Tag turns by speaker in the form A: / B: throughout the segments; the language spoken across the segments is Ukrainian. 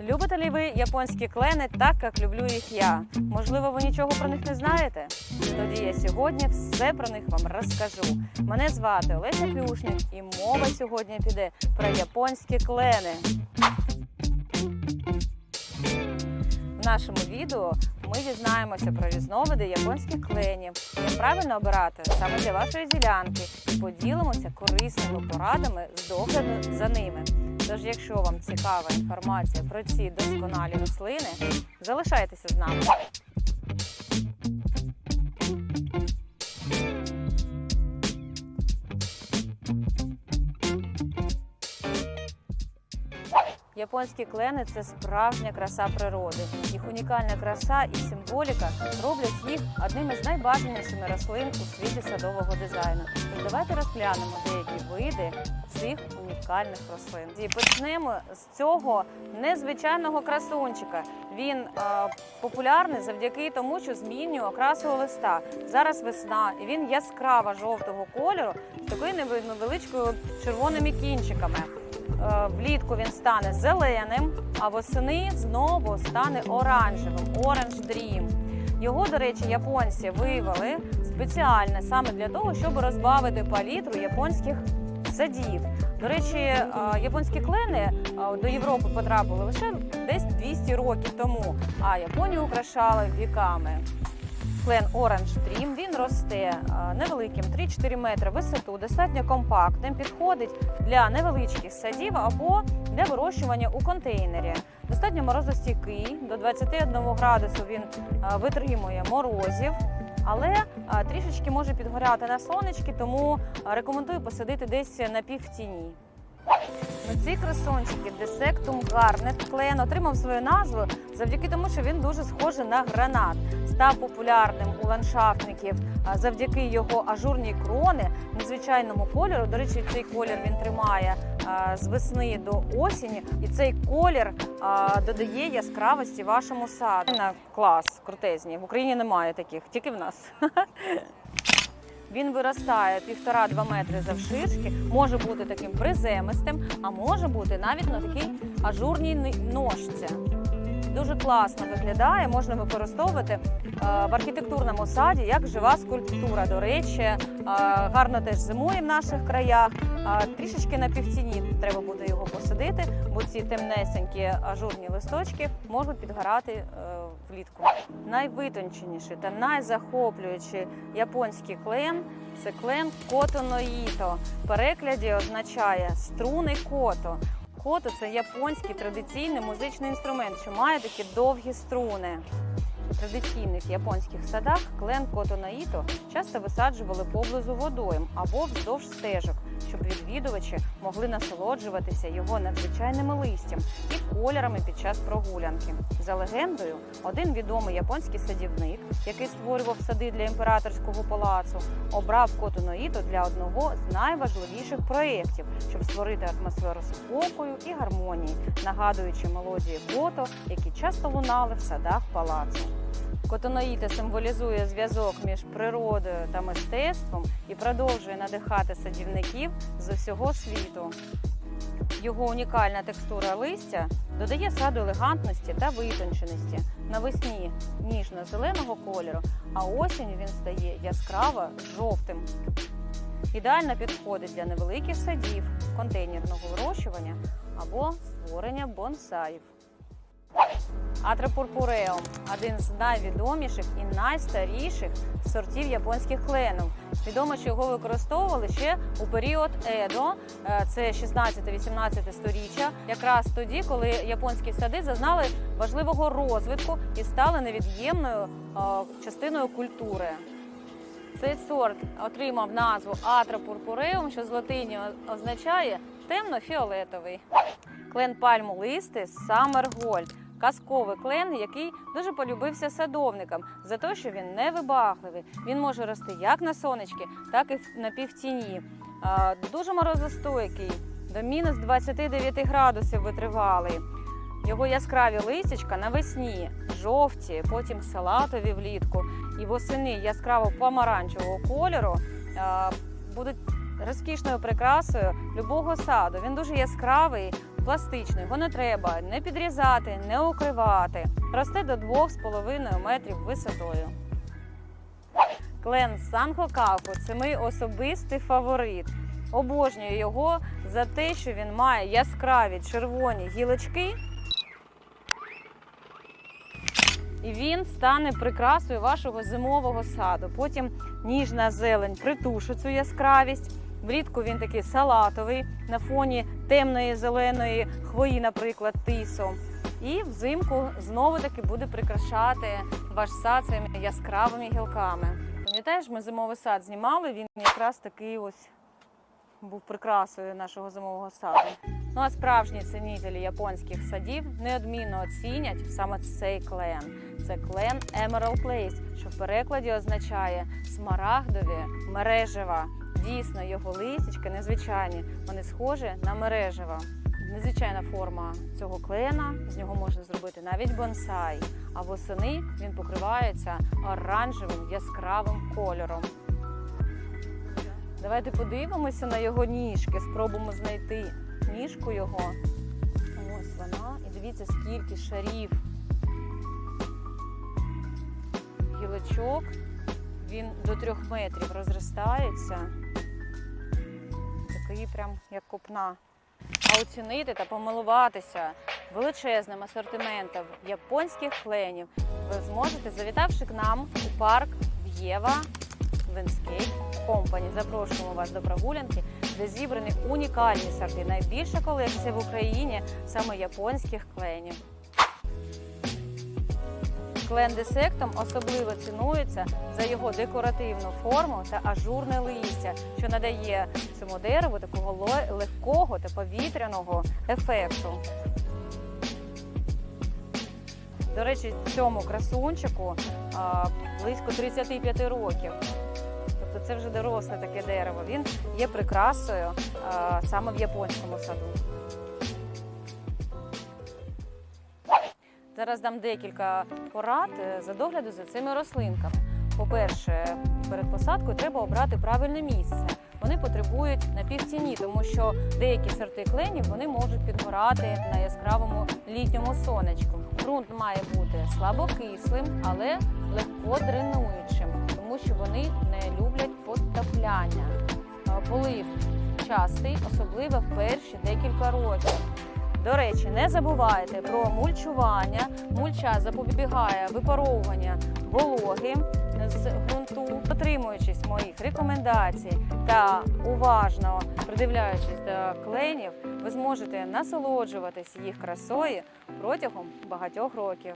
A: Любите ли ви японські клени так, як люблю їх я? Можливо, ви нічого про них не знаєте? Тоді я сьогодні все про них вам розкажу. Мене звати Олеся Клюшник, і мова сьогодні піде про японські клени. В нашому відео ми дізнаємося про різновиди японських кленів, як правильно обирати саме для вашої ділянки, і поділимося корисними порадами з догляду за ними. Тож, якщо вам цікава інформація про ці досконалі рослини, залишайтеся з нами. Японські клени це справжня краса природи. Їх унікальна краса і символіка роблять їх одними з найбажанішими рослин у світі садового дизайну. Тож давайте розглянемо деякі види цих унікальних рослин. І почнемо з цього незвичайного красунчика. Він е, популярний завдяки тому, що змінює окрасу листа. Зараз весна, і він яскраво жовтого кольору з такою невеличкою червоними кінчиками. Е, Влітку він стане зеленим, а восени знову стане оранжевим Orange Dream. Його, до речі, японці вивели спеціально саме для того, щоб розбавити палітру японських садів. До речі, японські клени до Європи потрапили лише десь 200 років тому, а Японію украшали віками. Клен Orange Dream, він росте невеликим 3-4 метри висоту, достатньо компактним, підходить для невеличких садів або для вирощування у контейнері. Достатньо морозостійкий, до 21 градусу він витримує морозів. Але е, трішечки може підгоряти на сонечки, тому е, рекомендую посадити десь на півтіні. Ну, ці красончики Десектум Гарнет Клен отримав свою назву завдяки тому, що він дуже схожий на гранат. Став популярним у ландшафтників завдяки його ажурній крони, незвичайному кольору. До речі, цей колір він тримає з весни до осені, і цей колір додає яскравості вашому саду. На клас крутезні. В Україні немає таких, тільки в нас. Він виростає півтора-два метри завширшки, може бути таким приземистим, а може бути навіть на такій ажурній ножці. Дуже класно виглядає, можна використовувати е, в архітектурному саді як жива скульптура. До речі, е, гарно теж зимує в наших краях. Е, Трішечки на півціні треба буде його посадити, бо ці темнесенькі ажурні листочки можуть підгорати влітку. Найвитонченіший та найзахоплюючий японський клен це клен котоноїто. В перекладі означає струни кото. Кото це японський традиційний музичний інструмент, що має такі довгі струни. У традиційних японських садах клен кото наїто часто висаджували поблизу водойм або вздовж стежок, відвідувачі могли насолоджуватися його надзвичайними листям і кольорами під час прогулянки. За легендою, один відомий японський садівник, який створював сади для імператорського палацу, обрав котоноїто для одного з найважливіших проєктів, щоб створити атмосферу спокою і гармонії, нагадуючи мелодії кото, які часто лунали в садах палацу. Котоноїта символізує зв'язок між природою та мистецтвом і продовжує надихати садівників з усього світу. Його унікальна текстура листя додає саду елегантності та витонченості. Навесні ніжно-зеленого кольору, а осінь він стає яскраво жовтим. Ідеально підходить для невеликих садів, контейнерного вирощування або створення бонсаїв. Атрапурпуреум один з найвідоміших і найстаріших сортів японських кленів. Відомо, що його використовували ще у період Едо, е, це 16-18 сторіччя, якраз тоді, коли японські сади зазнали важливого розвитку і стали невід'ємною е, частиною культури. Цей сорт отримав назву Атрапурпуреум, що з латині означає темно-фіолетовий. Клен пальмолисти Summer Gold. Казковий клен, який дуже полюбився садовникам за те, що він невибагливий. Він може рости як на сонечки, так і на півтіні. Дуже морозостойкий, до мінус 29 градусів витривалий. Його яскраві листячка навесні, жовті, потім салатові влітку і восени яскраво помаранчевого кольору будуть розкішною прикрасою любого саду. Він дуже яскравий, пластичний, його не треба не підрізати, не укривати. Росте до 2,5 метрів висотою. Клен Санхокаку це мій особистий фаворит. Обожнюю його за те, що він має яскраві червоні гілочки. І він стане прикрасою вашого зимового саду. Потім ніжна зелень притушить цю яскравість. Влітку він такий салатовий на фоні темної зеленої хвої, наприклад, тису. І взимку знову таки буде прикрашати ваш сад цими яскравими гілками. Пам'ятаєш, ми зимовий сад знімали, він якраз такий ось був прикрасою нашого зимового саду. Ну а справжні цінителі японських садів неодмінно оцінять саме цей клен. Це клен Emerald Place, що в перекладі означає смарагдові мережева. Дійсно, його листячки незвичайні, вони схожі на мережева. Незвичайна форма цього клена, з нього можна зробити навіть бонсай. А восени він покривається оранжевим яскравим кольором. Давайте подивимося на його ніжки, спробуємо знайти ніжку його. Ось вона. І дивіться, скільки шарів гілочок. Він до трьох метрів розростається. Такий прям як копна. А оцінити та помилуватися величезним асортиментом японських кленів ви зможете, завітавши к нам у парк В'єва Landscape Company. Запрошуємо вас до прогулянки, де зібрані унікальні сорти. Найбільша колекція в Україні саме японських кленів. Клен десектом особливо цінується за його декоративну форму та ажурне листя, що надає цьому дереву такого легкого та повітряного ефекту. До речі, цьому красунчику а, близько 35 років. Тобто це вже доросле таке дерево. Він є прикрасою а, саме в японському саду. Зараз дам декілька порад е, за догляду за цими рослинками. По-перше, перед посадкою треба обрати правильне місце. Вони потребують напівтіні, тому що деякі сорти кленів вони можуть підгорати на яскравому літньому сонечку. Ґрунт має бути слабокислим, але легко дренуючим, тому що вони не люблять потопляння. Е, Полив частий, особливо в перші декілька років. До речі, не забувайте про мульчування. Мульча запобігає випаровування вологи з ґрунту. Дотримуючись моїх рекомендацій та уважно придивляючись до кленів, ви зможете насолоджуватись їх красою протягом багатьох років.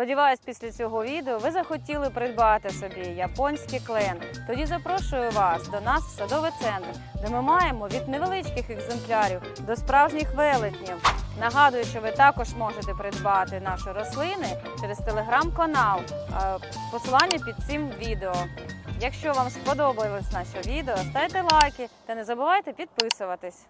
A: Сподіваюсь, після цього відео ви захотіли придбати собі японський клен. Тоді запрошую вас до нас в садовий центр, де ми маємо від невеличких екземплярів до справжніх велетнів. Нагадую, що ви також можете придбати наші рослини через телеграм-канал. Е, Посилання під цим відео. Якщо вам сподобалось наше відео, ставте лайки та не забувайте підписуватись.